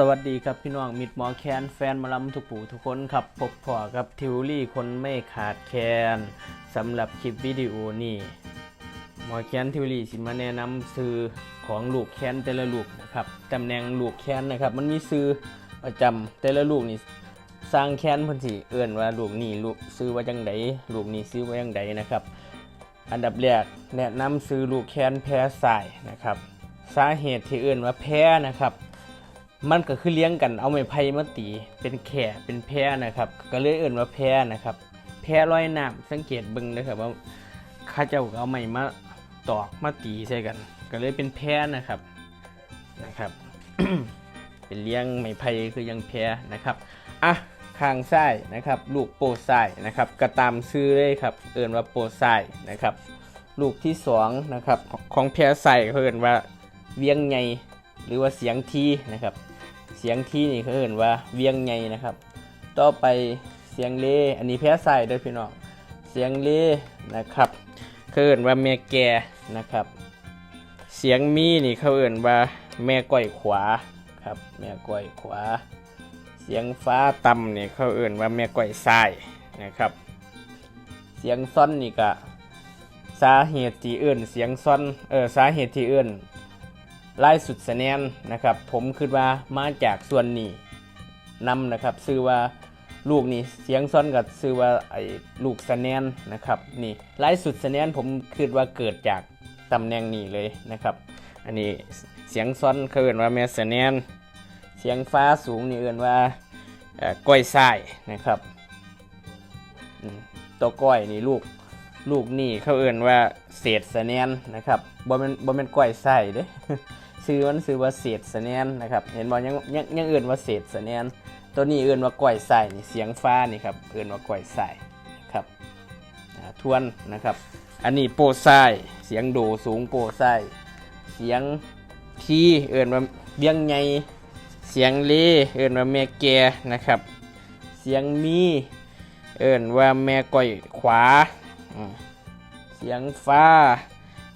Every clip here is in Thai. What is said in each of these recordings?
สวัสดีครับพี่น้องมิดหมอแคนแฟนมาลำทุกปู่ทุกคนครับพบพอกับทิวลี่คนไม่ขาดแคลนสำหรับคลิปวิดีโอนี้หมอแคนทิวลี่สิมาแนะนำซื้อของลูกแคนแต่ละลูกนะครับตำแหน่งลูกแคนนะครับ มันมีซื้อประจำแต่ละลูกนี่สร้างแคนเพิ่นสิเอื่นว่าลูกนี่ลูกซื้อว่าจังไดลูกนี่ซื้อว่าจังไดนะครับ อันดับแรกแนะนำซื้อลูกแคนแพ้สายนะครับ สาเหตุที่เอื่นว่าแพ้นะครับ มันก็คือเลี้ยงกันเอาไม้ไผ่มาตีเป็นแข่เป็นแพรนะครับก็เลยเอื่นว่าแพรนะครับ แพรลอยน้ำสังเกตเบิ่งนะครับว่าข้าเจ้าก็เอาไม้มาตอกมาตีใส่กัน ก็เลยเป็นแพรนะครับนะครับ เป็นเลี้ยงไม้ไผ่คือยังแพรนะครับอะข้างซ้ายนะครับลูกโปรซ้นะครับก็ตามซื้อเลยครับ เอื่นว่าโปรซ้นะครับ ลูกที่สองนะครับของของแพรใส่เขาเอื่นว่าเวียงไงหรือว่าเสียงทีนะครับ เสียงที่นี่เขาเอ่นว่าเวียงไงนะครับ ต่อไปเสียงเลอันนี้แพ้ใส่ด้วยพี่น้องเสียงเลนะครับเขาเอ่นว่าแม่แกนะครับ เสียงมีนี่เขาเอ่นว่าแม่ก้อยขวาครับแม่ก้อยขวา เสียงฟ้าต่ำนี่เขาเอ่นว่าแม่ก้อยซ้ายนะครับ เสียงซ่อนนี่ก็สาเหตุที่เอื่นเสียงซ่อนเออสาเหตุที่เอื่น ลายสุดสแนนนะครับ ผมคิดว่ามาจากส่วนนี้นำนะครับซื้อว่าลูกนี่เสียงซ้อนกับซื้อว่าไอ้ลูกสแนนนะครับนี่ลายสุดสแนนผมคิดว่าเกิดจากตำแหน่งนี้เลยนะครับ อันนี้เสียงซ้อนเขาเอ่นว่าแมสแนนเสียงฟ้าสูงนี่เอ่นว่าก้อยทรายนะครับตัวก้อยนี่ลูกลูกนี่เขาเอ่นว่าเศษสะแนนนะครับบ่แม่นบ่แม่นก้อยไส้เด้ ซื้อมันซื้อว่าเศษสะแนนนะครับ เห็นบ่ยังยังยังเอื่นว่าเศษสะแนนตัวนี้เอื่นว่าก้อยไส้นี่เสียงฟ้านี่ครับเอื่นว่าก้อยไส้ครับทวนนะครับ อันนี้โปรไส้เสียงโดสูงโปรไส้เสียงทีเอื่นว่าเบี้ยงไงเสียงเลเอื่นว่าแม่แกนะครับ เสียงมีเอื่นว่าแม่ก้อยขวา เสียงฟ้า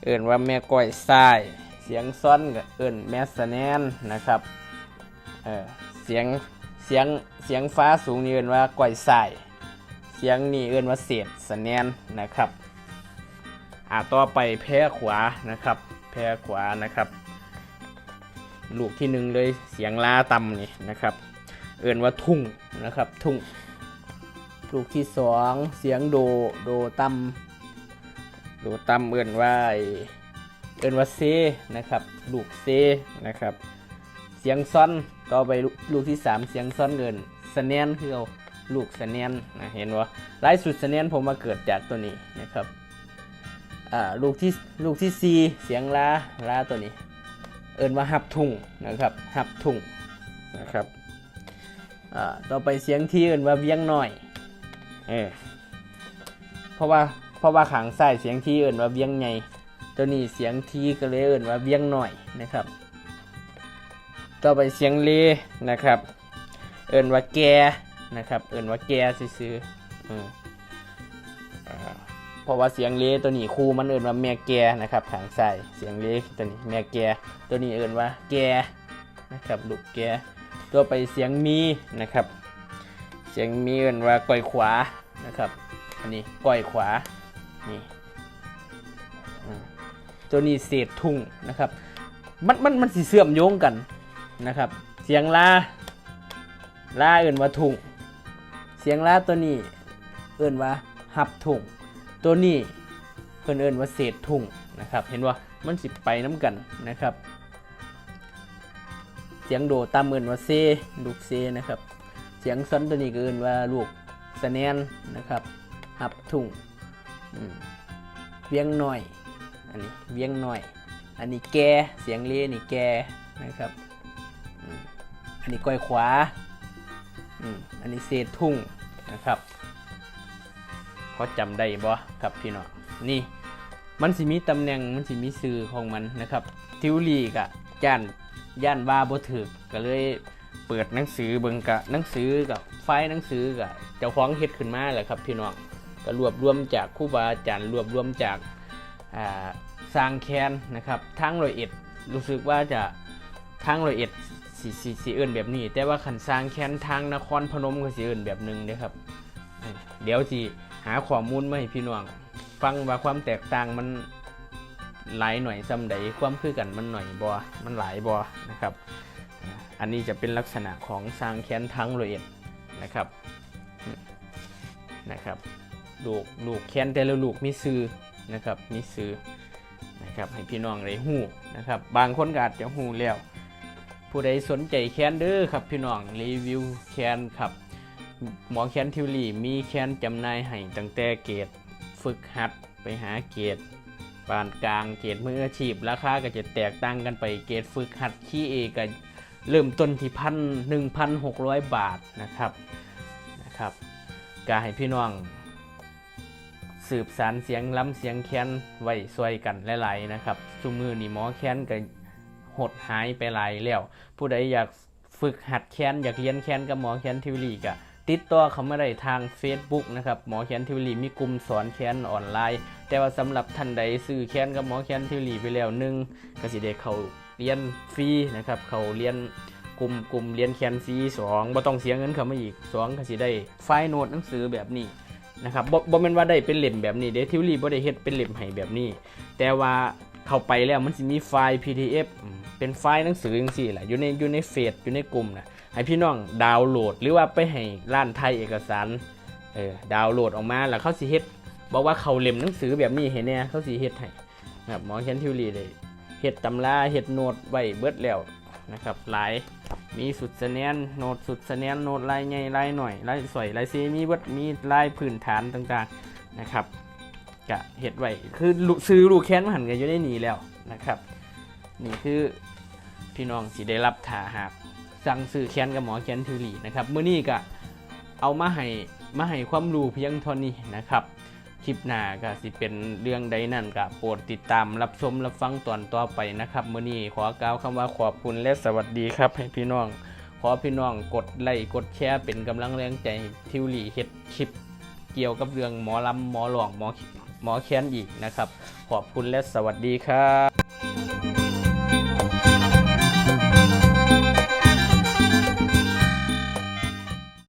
เอื่นว่าแม่ก้อยซ้าย เสียงซ้อนก็เอื่นแม่สะแนนนะครับเออเสียงเสียงเสียงฟ้าสูงนี่เอื่นว่าก้อยซ้ายเสียงนี่เอื่นว่าเศษสะแนนนะครับอ่าต่อไปแพร่ขวานะครับ แพร่ขวานะครับ ลูกที่หนึ่งเลยเสียงลาต่ำนี่นะครับ เอื่นว่าทุ่งนะครับทุ่งลูกที่สองเสียงโดโดต่ำโดตั้มเอื่นว่า เอื่นว่าเซนะครับลูกเซนะครับเสียงซ้อนต่อไปลูกลูกที่สามเสียงซ้อนเกินสแนนคือเอาลูกสแนนนะเห็นว่าลายสุดสแนนผมมาเกิดจากตัวนี้นะครับอ่าลูกที่ลูกที่สี่เสียงลาลาตัวนี้ เอินว่าหับทุ่งนะครับหับทุ่งนะครับอ่าต่อไปเสียงที่เอินว่าเวียงหน่อยเออเพราะว่าเพราะว่าขางซ้ายเสียงที่เอิ่นว่าเวียงไง ตัวนี้เสียงทีก็เลยเอ่นว่าเวียงหน่อยนะครับ ต่อไปเสียงเลนะครับ เอิ่นว่าแกนะครับ เอิ่นว่าแกซื้อๆอืมอ่าเพราะว่าเสียงเลตัวนี้ครูมันเอิ่นว่าแม่แกนะครับขางซ้ายเสียงเลตัวนี้แม่แกตัวนี้เอิ่นว่าแกนะครับลูกแกตัวไปเสียงมีนะครับ เสียงมีเอิ่นว่าก้อยขวานะครับอันนี้ก้อยขวานี่ ตัวนี้เศษทุ่งนะครับ มันมันมันสีเสื่อมโยงกันนะครับ เสียงลาลาเอื่นว่าทุ่ง เสียงลาตัวนี้เอื่นว่าหับทุ่ง ตัวนี้เพิ่นเอื่นว่าเศษทุ่งนะครับ เห็นว่ามันสิไปน้ำกันนะครับ เสียงโดตามเอื่นว่าเซลูกเซนะครับ เสียงซ้อนตัวนี้ก็เอื่นว่าลูกสแนนนะครับหับทุ่งเวียงหน่อย อันนี้เวียงหน่อย อันนี้แกเสียงเลนี่แกนะครับอันนี้ก้อยขวาอันนี้เศษทุ่งนะครับเพอจำได้บ่ครับพี่น้องนี่มันสิมีตำแหน่งมันสิมีสื่อของมันนะครับทิวลีกะย่านย่านว่าบ่ถึกก็เลยเปิดหนังสือเบิ่งกะหนังสือกับไฟหนังสือกะเจ้าของเฮ็ดขึ้นมาแหละครับพี่น้องก็รวบรวมจากครูบาอาจารย์รวบรวมจาก สร้างแคนนะครับทั้งรอยเอ็ดรู้สึกว่าจะทั้งรอยเอ็ดสิสิสิเอิ้นแบบนี้ แต่ว่าขันสร้างแคนทางนครพนมก็สิเอิ้นแบบหนึ่งเด้อครับ เดี๋ยวสิหาข้อมูลมาให้พี่น้องฟังว่าความแตกต่างมันหลายหน่อยซ้ำใดความคือกันมันหน่อยบ่มันหลายบ่นะครับ อันนี้จะเป็นลักษณะของสร้างแคนทางละเอียดนะครับนะครับลูกลูกแคนแต่ละลูกมีซื้อ นะครับมีซื้อนะครับให้พี่น้องได้ฮู้นะครับ บางคนก็อาจจะฮู้แล้ว ผู้ใดสนใจแคนเด้อครับพี่น้องรีวิวแคนครับหมอแคนทิวลี่มีแคนจำหน่ายให้ตั้งแต่เกรดฝึกหัดไปหาเกรดปานกลางเกรดมืออาชีพราคาก็จะแตกต่างกันไปเกรดฝึกหัดขี้เอก็เริ่มต้นที่พันหนึ่งพันหกร้อยบาทนะครับนะครับก็ให้พี่น้อง สืบสารเสียงล้ำเสียงแค้นไว้ซวยกันหลายๆนะครับชุมือนี่หมอแค้นก็หดหายไปหลายแล้ว ผู้ใดอยากฝึกหัดแค้นอยากเรียนแค้นกับหมอแค้นทิวลีก็ติดต่อเขามาได้ทาง Facebook นะครับหมอแค้นทิวลีมีกลุ่มสอนแค้นออนไลน์ แต่ว่าสำหรับท่านใดซื้อแค้นกับหมอแค้นทิวลีไปแล้วหนึ่งก็สิได้เขาเรียนฟรีนะครับเขาเรียนกลุ่มกลุ่มเรียนแค้นฟรีสองบ่ต้องเสียเงินเขามาอีกสองก็สิได้ไฟล์โน้ตหนังสือแบบนี้ นะครับบ่บ่แม่นว่าได้เป็นเล่มแบบนี้เดทิวลีบ่ได้เฮ็ดเป็นเล่มให้แบบนี้ แต่ว่าเข้าไปแล้วมันสิมีไฟล์ PDF เป็นไฟล์หนังสือจังซี่แหละอยู่ในอยู่ในเฟซอยู่ในกลุ่มนะให้พี่น้องดาวน์โหลด หรือว่าไปให้ร้านไทยเอกสารเออดาวน์โหลดออกมาแล้วเขาสิเฮ็ดบอกว่าเขาเล่มหนังสือแบบนี้ให้แน่เขาสิเฮ็ดให้นะครับหมอเขียนทิวลีเลยเฮ็ดตำราเฮ็ดโน้ตไว้เบิดแล้วนะครับหลาย มีสุดสแนนโน้ตสุดสแนนโน้ตลายใหญ่ลายหน่อยลายสวยลายซีมีเบิดมีลายพื้นฐานต่างๆนะครับกะเฮ็ดไว้คือซื้อลูกแค้นมาหันกันอยู่ในนี้แล้วนะครับ นี่คือพี่น้องสิได้รับถาหากสั่งซื้อแค้นกับหมอแค้นทิวลีนะครับเมื่อนี้ก็เอามาให้มาให้ความรู้เพียงเท่านี้นะครับ คลิปหน้าก็สิเป็นเรื่องใดนั่นก็โปรดติดตามรับชมรับฟังตอนต่อไปนะครับมื้อนี้ขอกล่าวคำว่าขอบคุณและสวัสดีครับ ให้พี่น้อง ขอพี่น้องกดไลค์กดแชร์เป็นกำลังแรงใจทิวลีเฮ็ดคลิป เกี่ยวกับเรื่องหมอลำหมอหลวงหมอหมอแค้นอีกนะครับ ขอบคุณและสวัสดีครับ